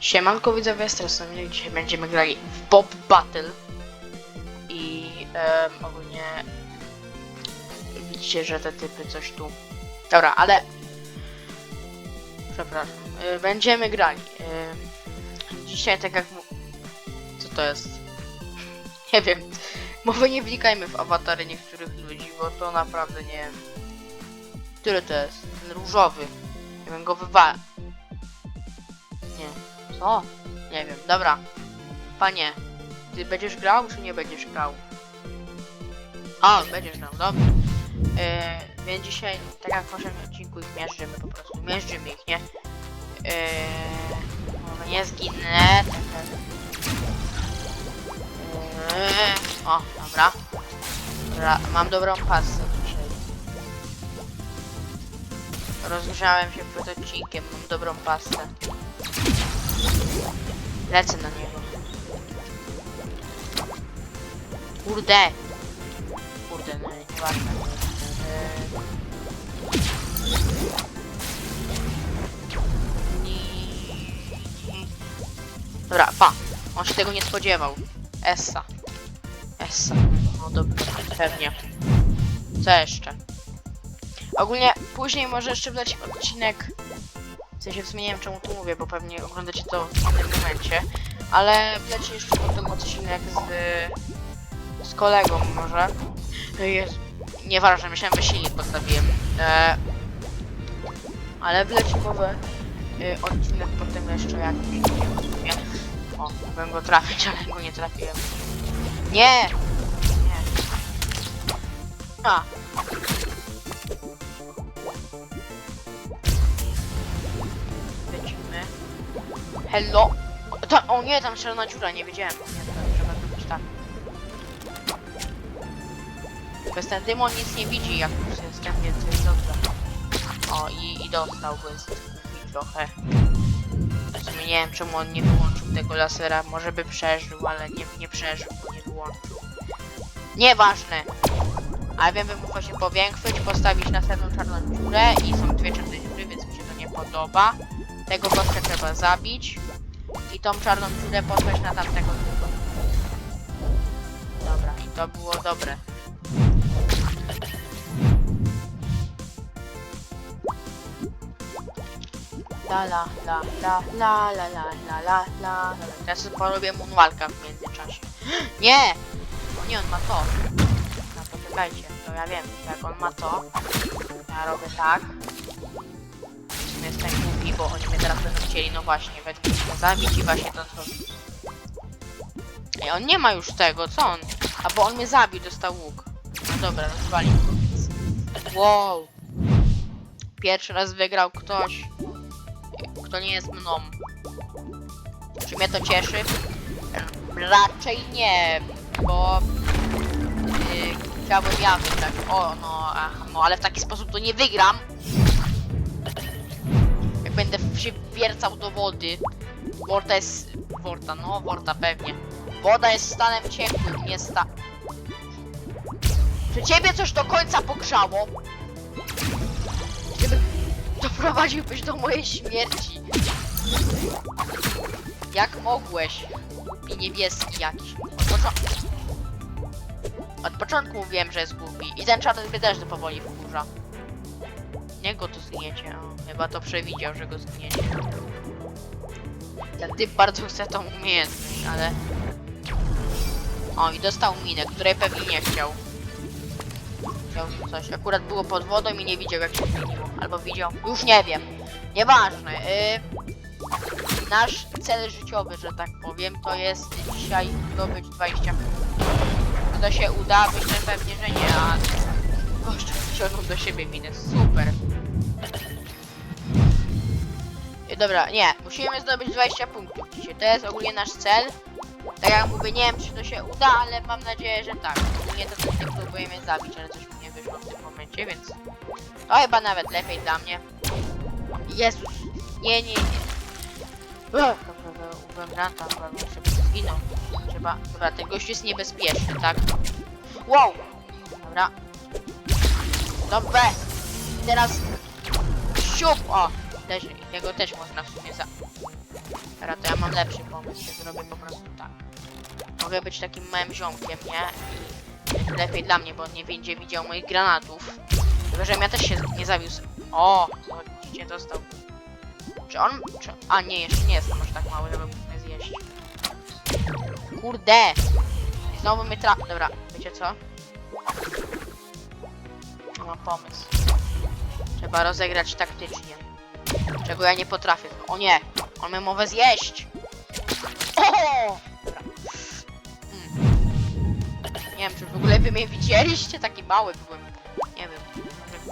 Siemanko widzowie, stresujemy. Dzisiaj będziemy grali w Bob Battle. I em, ogólnie widzicie, że te typy coś tu. Dobra, ale przepraszam. Y, Będziemy grali. Y, Dzisiaj tak jak. Co to jest? Nie wiem. Może nie wnikajmy w awatary niektórych ludzi, bo to naprawdę nie. Który to jest? Ten różowy. Ja bym go wywalił. Nie. Co? Nie wiem, dobra. Panie, ty będziesz grał, czy nie będziesz grał? A, będziesz grał, dobrze. E, więc dzisiaj, tak jak w poprzednim odcinku, ich miażdżymy po prostu. Miażdżymy ich, nie? Może nie zginę. E, o, dobra. Dobra, mam dobrą pasę dzisiaj. Rozgrzałem się przed odcinkiem, mam dobrą pasę. Lecę na niego. Kurde! Kurde, no nieważne. Eee, Dobra, pa. On się tego nie spodziewał. Essa. Essa. No dobra, pewnie. Co jeszcze? Ogólnie później może jeszcze wleci odcinek w sensie w sumie nie wiem czemu tu mówię, bo pewnie oglądacie to w innym momencie. Ale wleci jeszcze potem odcinek z, z kolegą może. Jest, nieważne, myślałem, że silnik postawiłem. E, ale wleci może y, odcinek potem jeszcze jakiś. nie. O, mogłem go trafić, ale go nie trafiłem. Nie! Nie. A, Hello? Ta, o nie, tam czarna dziura, nie wiedziałem. Nie, to trzeba zrobić tak. Bez ten dymon nic nie widzi, jak już jestem, więc jest dobrze. O, i, i dostał, jest głupi trochę. Sumie nie wiem, czemu on nie wyłączył tego lasera. Może by przeżył, ale nie, nie przeżył, bo nie wyłączył. Nieważne. Ale wiem, bym mógł właśnie powiększyć, postawić następną czarną dziurę i są dwie czarne dziury, więc mi się to nie podoba. Tego gościa trzeba zabić. I tą czarną dziurę posłać na tamtego drugiego. Dobra, i to było dobre. La la la la la la la la la la Teraz porobię moonwalka w międzyczasie. Nie! O nie, on ma to. No poczekajcie, to ja wiem, jak on ma to. Ja robię tak. Bo oni mnie teraz będą chcieli, no właśnie, według mnie zabić i właśnie to zrobić. Ej, on nie ma już tego, co on? A bo on mnie zabił, dostał łuk. No dobra, rozwalił go. Wow. Pierwszy raz wygrał ktoś, kto nie jest mną. Czy mnie to cieszy? Raczej nie, bo yy, chciałbym ja wygrać. O, no, ach, no, ale w taki sposób to nie wygram. Jak będę się wiercał do wody. Worta jest... Worta, no, Worta pewnie. Woda jest stanem ciepłym, nie sta... Czy ciebie coś do końca pogrzało? Gdyby doprowadziłbyś do mojej śmierci. Jak mogłeś? Głupi niebieski jakiś. Od, Od początku mówiłem, że jest głupi. I ten czarny mnie też powoli wkurza. Nie go to zgniecie. O, chyba to przewidział, że go zgniecie. Ten typ bardzo chce tą umiejętność, ale... O, i dostał minę, której pewnie nie chciał. Chciał coś. Akurat było pod wodą i nie widział jak się zmieniło. Albo widział. Już nie wiem. Nieważne. Yy, nasz cel życiowy, że tak powiem, to jest dzisiaj zdobyć 20 punktów. Czy to się uda? Myślę pewnie, że nie, a gościu ściągnął do siebie minę. Super. Dobra, nie, musimy zdobyć 20 punktów dzisiaj. To jest ogólnie nasz cel. Tak jak mówię, nie wiem czy to się uda, ale mam nadzieję, że tak. Nie to ten typ próbuje mnie zabić, ale coś mi nie wyszło w tym momencie, więc to chyba nawet lepiej dla mnie. Jezus, nie, nie, nie. Dobra, ubyłem ranta, chyba muszę zginął. Trzeba, dobra, ten gość jest niebezpieczny, tak? Wow! Dobra. Dobra. Teraz siup, o! Też, jego też można w sumie za... Dobra, to ja mam lepszy pomysł, ja zrobię po prostu tak. Mogę być takim małym ziomkiem, nie? I lepiej dla mnie, bo on nie będzie widział moich granatów. Tylko, ja też się nie zawiózł. O, widzicie, dostał. Czy on, czy... A nie, jeszcze nie jestem aż tak mały, żeby mnie zjeść. Kurde! Znowu mnie tra... Dobra, wiecie co? Mam pomysł. Trzeba rozegrać taktycznie. Czego ja nie potrafię. O nie! On mnie może zjeść! O! Dobra. Mm. Nie wiem, czy w ogóle wy mnie widzieliście? Taki mały byłem. Nie wiem.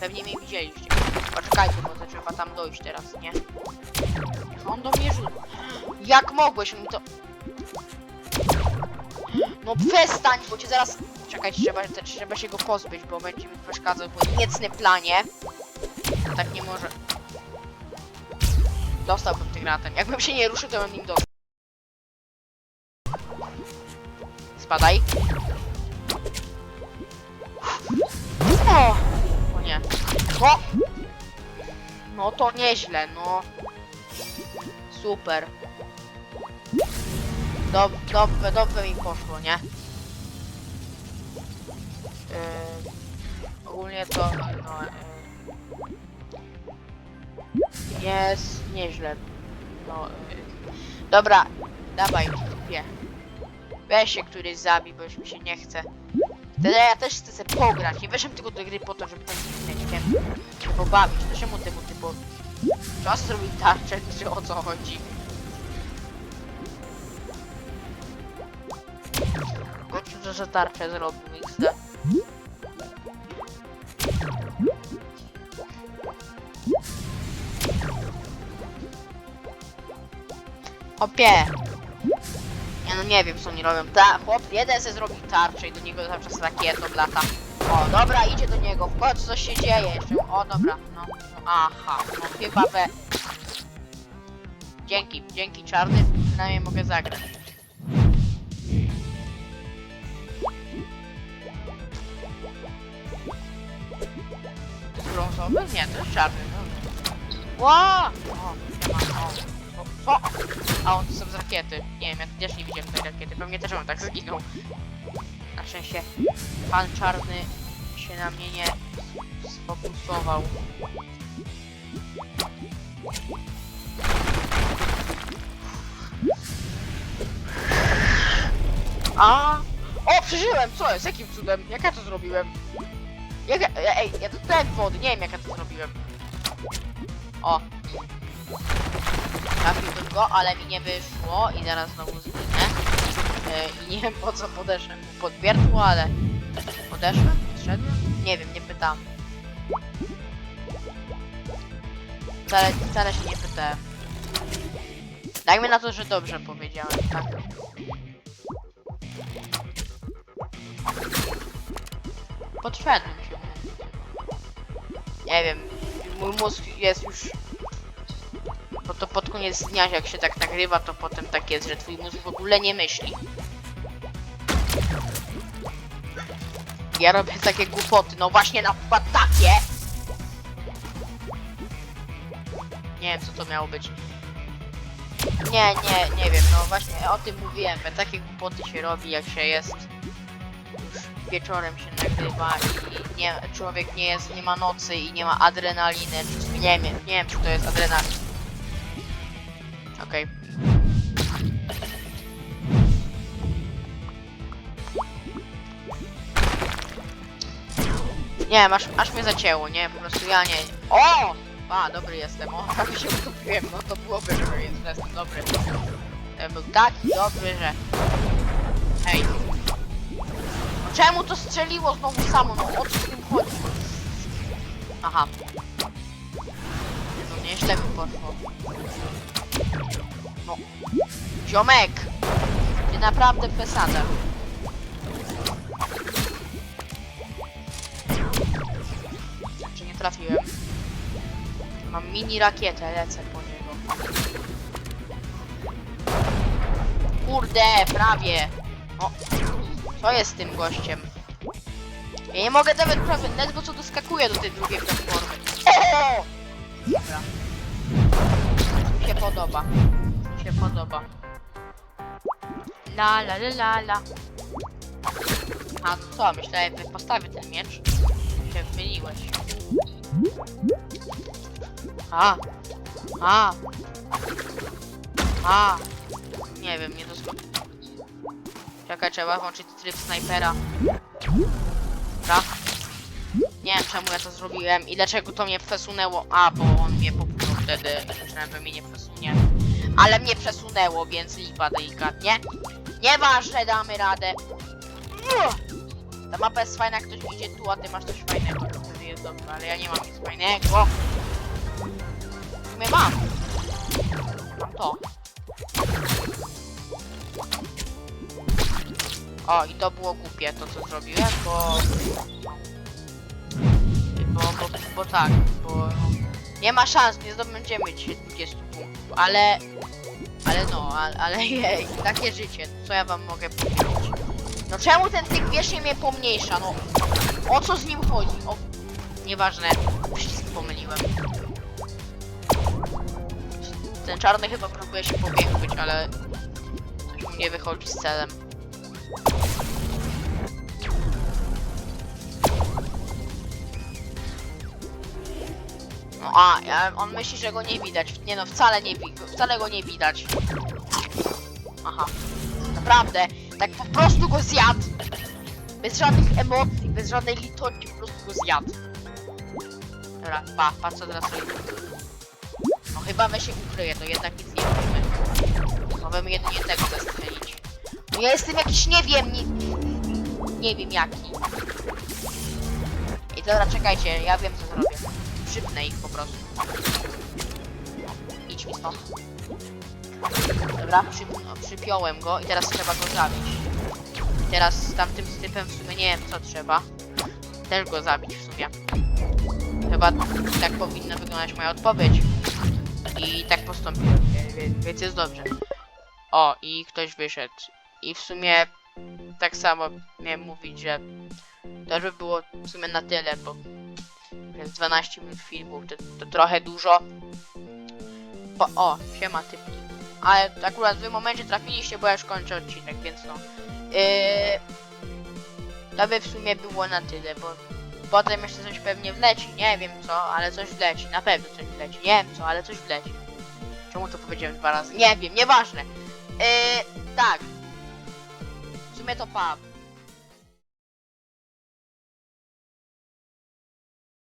Pewnie mnie widzieliście. Poczekajcie, bo to trzeba tam dojść teraz, nie? On do mnie. Jak mogłeś mi to... No przestań, bo cię zaraz... Czekajcie, trzeba, trzeba się go pozbyć, bo będzie mi przeszkadzał w niecnym planie. Tak nie może. Dostałbym tym granatem. Jakbym się nie ruszył, to bym nim dostał. Spadaj. O! O nie. O! No to nieźle, no. Super. Dob dobrze mi poszło, nie? Yy, ogólnie to, no, yy, jest nieźle. No, yy. Dobra, dawaj, typie. Weź się któryś zabij, bo już mi się nie chce. Wtedy ja też chcę sobie pograć. Nie weszłem tylko do gry po to, żeby ten śmiecikiem się pobawić. To czemu temu typu... Czas zrobić tarczę, czy o co chodzi? Gościu, że tarczę zrobił XD. Opie! Ja no nie wiem co oni robią. Ta, chłop jeden se zrobił tarczę i do niego zawsze z rakietą lata. O, dobra, idzie do niego. W końcu coś się dzieje jeszcze. O, dobra, no. no aha, no chyba we... Dzięki, dzięki czarny, przynajmniej mogę zagrać. Brązowy? Nie, to jest czarny. No. Ła! O, siema, o. O? A on to są z rakiety. Nie wiem, ja też nie widziałem tej rakiety. Pewnie też on tak zginął. Na szczęście pan czarny się na mnie nie sfokusował. A! O, przeżyłem! Co jest? Jakim cudem? Jak ja to zrobiłem? Jak ja, ej, ja dotknąłem wody, nie wiem jak ja to zrobiłem. O. Trafiłbym go, ale mi nie wyszło i zaraz znowu zginę. E, I nie wiem po co podeszłem pod wiertło, ale... Podeszłem? Zszedłem? Nie wiem, nie pytam. Wcale, wcale się nie pytałem. Dajmy na to, że dobrze powiedziałem, tak? Podszedłem się. Nie wiem, mój mózg jest już... Bo to pod koniec dnia, jak się tak nagrywa, to potem tak jest, że twój mózg w ogóle nie myśli. Ja robię takie głupoty, no właśnie na przykład takie! Nie wiem, co to miało być. Nie, nie, nie wiem, no właśnie o tym mówiłem, że takie głupoty się robi, jak się jest wieczorem się nagrywa i nie, człowiek nie jest, nie ma nocy i nie ma adrenaliny, nie wiem, nie wiem, czy to jest adrenalin. Okej. Nie wiem, aż, aż mnie zacięło, nie? Po prostu ja nie... O! A, dobry jestem, o, prawie się utopiłem, no to byłoby, że że jestem dobry. Ja był taki dobry, że... Hej. No czemu to strzeliło znowu samo, no o co z tym chodzi? Aha. No nieźle mi poszło. No. Ziomek! Ty naprawdę przesadzasz. Czy nie trafiłem? Mam mini rakietę, lecę po niego. Kurde, prawie! O, co jest z tym gościem? Ja nie mogę nawet prawie, ledwo co doskakuje do tej drugiej platformy. Dobra. Mi się podoba. Się podoba. La la la la la. A co, myślałem, że postawię ten miecz. Się myliłeś. A. A. A. Nie wiem, nie doskonale. Czekaj, trzeba włączyć tryb snajpera. Dobra. Nie wiem czemu ja to zrobiłem i dlaczego to mnie przesunęło. A, bo on mnie popchnął wtedy. Że mnie nie przesunie. Ale mnie przesunęło, więc lipa delikatnie. Nieważne, damy radę. Ta mapa jest fajna, ktoś idzie tu, a ty masz coś fajnego. To wtedy jest dobrze, ale ja nie mam nic fajnego. W sumie mam. Mam to. O, i to było głupie to, co zrobiłem, bo... Bo, bo, bo tak. Nie ma szans, nie zdobędziemy dzisiaj 20 punktów, ale... Ale no, ale, ale jej, takie życie, co ja wam mogę powiedzieć? No czemu ten tyk wiecznie mnie pomniejsza, no? O co z nim chodzi? O... Nieważne, przycisk pomyliłem. Ten czarny chyba próbuje się powiększyć, ale... Coś mu nie wychodzi z celem. No a, ja, on myśli, że go nie widać. Nie no, wcale nie wcale go nie widać. Aha. Naprawdę, tak po prostu go zjadł. Bez żadnych emocji, bez żadnej litości, po prostu go zjadł. Dobra, pa, pa co teraz robi. No chyba we się ukryje, to jednak nic nie robimy. Możemy jedynie tego zestrzelić. No ja jestem jakiś, nie wiem, nie, nie wiem jaki. I dobra, czekajcie, ja wiem co zrobię. Przypnę ich po prostu. Idź mi stąd. Dobra, przy, no, przypiąłem go i teraz trzeba go zabić. I teraz z tamtym typem w sumie nie wiem co trzeba. Też go zabić w sumie. Chyba tak powinna wyglądać moja odpowiedź. I tak postąpiłem, więc jest dobrze. O, i ktoś wyszedł. I w sumie tak samo miałem mówić, że to by było w sumie na tyle, bo jest 12 minut filmu, to, to trochę dużo. Bo, o, siema typki. Ale akurat w tym momencie trafiliście, bo ja już kończę odcinek, więc no. Yy, to by w sumie było na tyle, bo potem jeszcze coś pewnie wleci, nie wiem co, ale coś wleci, na pewno coś wleci, nie wiem co, ale coś wleci. Czemu to powiedziałem dwa razy? Nie wiem, nieważne. Yy, tak. W sumie to pa.